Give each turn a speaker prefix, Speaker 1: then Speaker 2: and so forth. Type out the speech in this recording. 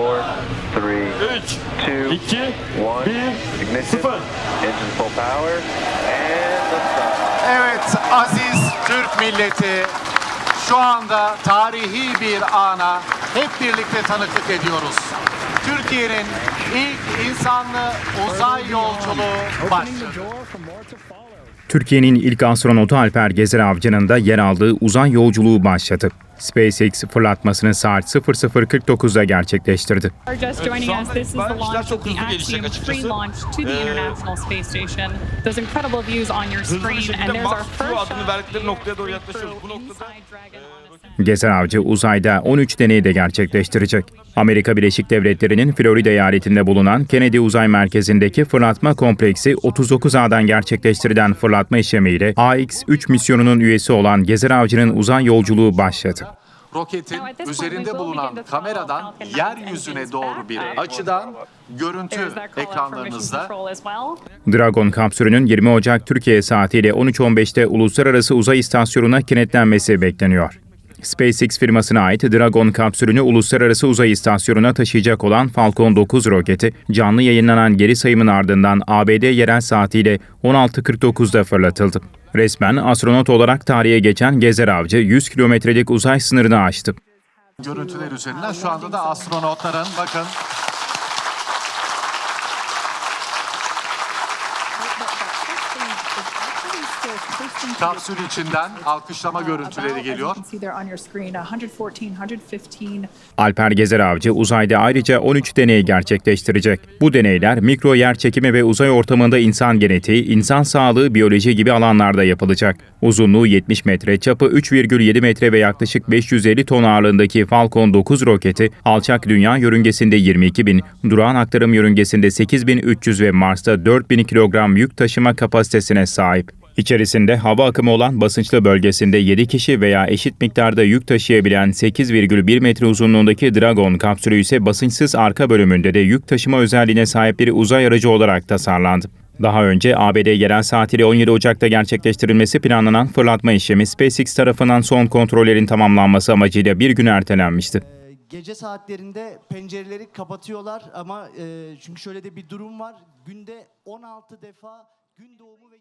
Speaker 1: four, three,
Speaker 2: 3,
Speaker 1: two,
Speaker 2: 2,
Speaker 1: one.
Speaker 2: 1,
Speaker 1: Ignition.
Speaker 2: 0.
Speaker 1: Engine full power. And liftoff.
Speaker 3: Evet aziz Türk milleti şu anda tarihi bir ana hep birlikte tanıklık ediyoruz. Türkiye'nin ilk insanlı uzay yolculuğu başladı.
Speaker 4: Türkiye'nin ilk astronotu Alper Gezer Avcı'nın da yer aldığı uzay yolculuğu başladı. SpaceX fırlatmasını saat 00.49'da gerçekleştirdi.
Speaker 2: işler çok hızlı gelişecek açıkçası.
Speaker 5: to the
Speaker 2: Ee, Hızlı bir şekilde adını verdikleri noktaya doğru yaklaşıyoruz. Bu noktada
Speaker 4: Gezer Avcı uzayda 13 deney de gerçekleştirecek. Amerika Birleşik Devletleri'nin Florida eyaletinde bulunan Kennedy Uzay Merkezi'ndeki fırlatma kompleksi 39A'dan gerçekleştirilen fırlatma işlemiyle AX-3 misyonunun üyesi olan Gezer Avcı'nın uzay yolculuğu başladı.
Speaker 3: Roketin üzerinde bulunan kameradan yeryüzüne doğru bir açıdan görüntü ekranlarınızda.
Speaker 4: Dragon kapsülünün 20 Ocak Türkiye saatiyle 13.15'te Uluslararası Uzay İstasyonu'na kenetlenmesi bekleniyor. SpaceX firmasına ait Dragon kapsülünü Uluslararası Uzay İstasyonu'na taşıyacak olan Falcon 9 roketi canlı yayınlanan geri sayımın ardından ABD yerel saatiyle 16.49'da fırlatıldı. Resmen astronot olarak tarihe geçen Gezer Avcı 100 kilometrelik uzay sınırını aştı.
Speaker 3: Görüntüler üzerinden şu anda da astronotların bakın kapsül içinden alkışlama görüntüleri geliyor.
Speaker 4: Alper Gezer Avcı uzayda ayrıca 13 deney gerçekleştirecek. Bu deneyler mikro yer çekimi ve uzay ortamında insan genetiği, insan sağlığı, biyoloji gibi alanlarda yapılacak. Uzunluğu 70 metre, çapı 3,7 metre ve yaklaşık 550 ton ağırlığındaki Falcon 9 roketi alçak dünya yörüngesinde 22 bin, durağan aktarım yörüngesinde 8300 ve Mars'ta 4000 kilogram yük taşıma kapasitesine sahip. İçerisinde hava akımı olan basınçlı bölgesinde 7 kişi veya eşit miktarda yük taşıyabilen 8,1 metre uzunluğundaki Dragon kapsülü ise basınçsız arka bölümünde de yük taşıma özelliğine sahip bir uzay aracı olarak tasarlandı. Daha önce ABD yerel saatiyle 17 Ocak'ta gerçekleştirilmesi planlanan fırlatma işlemi SpaceX tarafından son kontrollerin tamamlanması amacıyla bir gün ertelenmişti.
Speaker 6: Ee, Gece saatlerinde pencereleri kapatıyorlar ama e, çünkü şöyle de bir durum var. Günde 16 defa gün doğumu ve